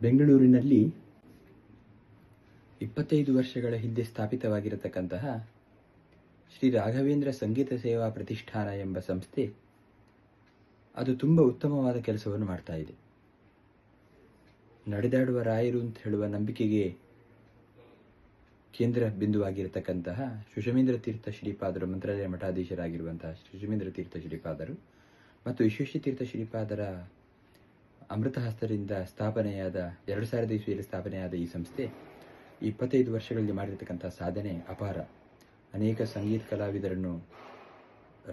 ಬೆಂಗಳೂರಿನಲ್ಲಿ ಇಪ್ಪತ್ತೈದು ವರ್ಷಗಳ ಹಿಂದೆ ಸ್ಥಾಪಿತವಾಗಿರತಕ್ಕಂತಹ ಶ್ರೀ ರಾಘವೇಂದ್ರ ಸಂಗೀತ ಸೇವಾ ಪ್ರತಿಷ್ಠಾನ ಎಂಬ ಸಂಸ್ಥೆ ಅದು ತುಂಬ ಉತ್ತಮವಾದ ಕೆಲಸವನ್ನು ಮಾಡ್ತಾ ಇದೆ. ನಡೆದಾಡುವ ರಾಯರು ಅಂತ ಹೇಳುವ ನಂಬಿಕೆಗೆ ಕೇಂದ್ರ ಬಿಂದುವಾಗಿರತಕ್ಕಂತಹ ಸುಷಮೇಂದ್ರ ತೀರ್ಥ ಶ್ರೀಪಾದರು, ಮಂತ್ರಾಲಯ ಮಠಾಧೀಶರಾಗಿರುವಂತಹ ಸುಷಮೇಂದ್ರ ತೀರ್ಥ ಶ್ರೀಪಾದರು ಮತ್ತು ವಿಶ್ವೇಶ ತೀರ್ಥ ಶ್ರೀಪಾದರ ಅಮೃತಹಸ್ತರಿಂದ ಸ್ಥಾಪನೆಯಾದ, ಎರಡು ಸಾವಿರದ ಇಸ್ವಿಯಲ್ಲಿ ಸ್ಥಾಪನೆಯಾದ ಈ ಸಂಸ್ಥೆ ಇಪ್ಪತ್ತೈದು ವರ್ಷಗಳಲ್ಲಿ ಮಾಡಿರತಕ್ಕಂಥ ಸಾಧನೆ ಅಪಾರ. ಅನೇಕ ಸಂಗೀತ ಕಲಾವಿದರನ್ನು,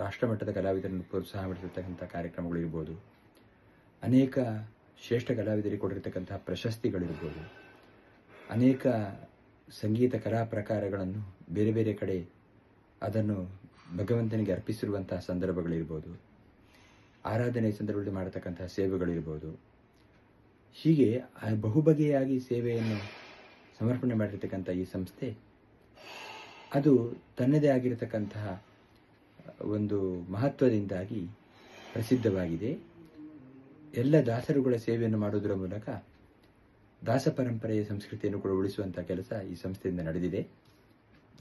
ರಾಷ್ಟ್ರಮಟ್ಟದ ಕಲಾವಿದರನ್ನು ಪ್ರೋತ್ಸಾಹ ಮಾಡಿರ್ತಕ್ಕಂಥ ಕಾರ್ಯಕ್ರಮಗಳಿರ್ಬೋದು ಅನೇಕ ಶ್ರೇಷ್ಠ ಕಲಾವಿದರಿಗೆ ಕೊಟ್ಟಿರ್ತಕ್ಕಂತಹ ಪ್ರಶಸ್ತಿಗಳಿರ್ಬೋದು ಅನೇಕ ಸಂಗೀತ ಕಲಾ ಪ್ರಕಾರಗಳನ್ನು ಬೇರೆ ಬೇರೆ ಕಡೆ ಅದನ್ನು ಭಗವಂತನಿಗೆ ಅರ್ಪಿಸಿರುವಂತಹ ಸಂದರ್ಭಗಳಿರ್ಬೋದು ಆರಾಧನೆ ಸಂದರ್ಭದಲ್ಲಿ ಮಾಡತಕ್ಕಂತಹ ಸೇವೆಗಳಿರ್ಬೋದು ಹೀಗೆ ಬಹುಬಗೆಯಾಗಿ ಸೇವೆಯನ್ನು ಸಮರ್ಪಣೆ ಮಾಡಿರ್ತಕ್ಕಂಥ ಈ ಸಂಸ್ಥೆ, ಅದು ತನ್ನದೇ ಆಗಿರತಕ್ಕಂತಹ ಒಂದು ಮಹತ್ವದಿಂದಾಗಿ ಪ್ರಸಿದ್ಧವಾಗಿದೆ. ಎಲ್ಲ ದಾಸರುಗಳ ಸೇವೆಯನ್ನು ಮಾಡುವುದರ ಮೂಲಕ ದಾಸ ಪರಂಪರೆಯ ಸಂಸ್ಕೃತಿಯನ್ನು ಕೂಡ ಉಳಿಸುವಂತಹ ಕೆಲಸ ಈ ಸಂಸ್ಥೆಯಿಂದ ನಡೆದಿದೆ.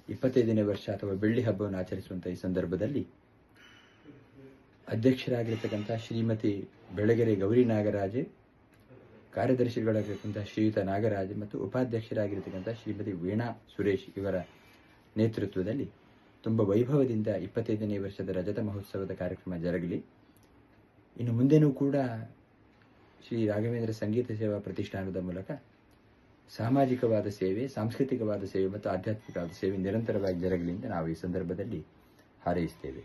ಇಪ್ಪತ್ತೈದನೇ ವರ್ಷ ಅಥವಾ ಬೆಳ್ಳಿ ಹಬ್ಬವನ್ನು ಆಚರಿಸುವಂತಹ ಈ ಸಂದರ್ಭದಲ್ಲಿ ಅಧ್ಯಕ್ಷರಾಗಿರ್ತಕ್ಕಂಥ ಶ್ರೀಮತಿ ಬೆಳಗೆರೆ ಗೌರಿ ನಾಗರಾಜೆ, ಕಾರ್ಯದರ್ಶಿಗಳಾಗಿರ್ತಕ್ಕಂಥ ಶ್ರೀಯುತ ನಾಗರಾಜ್ ಮತ್ತು ಉಪಾಧ್ಯಕ್ಷರಾಗಿರ್ತಕ್ಕಂಥ ಶ್ರೀಮತಿ ವೀಣಾ ಸುರೇಶ್ ಇವರ ನೇತೃತ್ವದಲ್ಲಿ ತುಂಬ ವೈಭವದಿಂದ ಇಪ್ಪತ್ತೈದನೇ ವರ್ಷದ ರಜತ ಮಹೋತ್ಸವದ ಕಾರ್ಯಕ್ರಮ ಜರಗಲಿ. ಇನ್ನು ಮುಂದೆನೂ ಕೂಡ ಶ್ರೀ ರಾಘವೇಂದ್ರ ಸಂಗೀತ ಸೇವಾ ಪ್ರತಿಷ್ಠಾನದ ಮೂಲಕ ಸಾಮಾಜಿಕವಾದ ಸೇವೆ, ಸಾಂಸ್ಕೃತಿಕವಾದ ಸೇವೆ ಮತ್ತು ಆಧ್ಯಾತ್ಮಿಕವಾದ ಸೇವೆ ನಿರಂತರವಾಗಿ ಜರುಗಲಿ ಎಂದು ನಾವು ಈ ಸಂದರ್ಭದಲ್ಲಿ ಹಾರೈಸ್ತೇವೆ.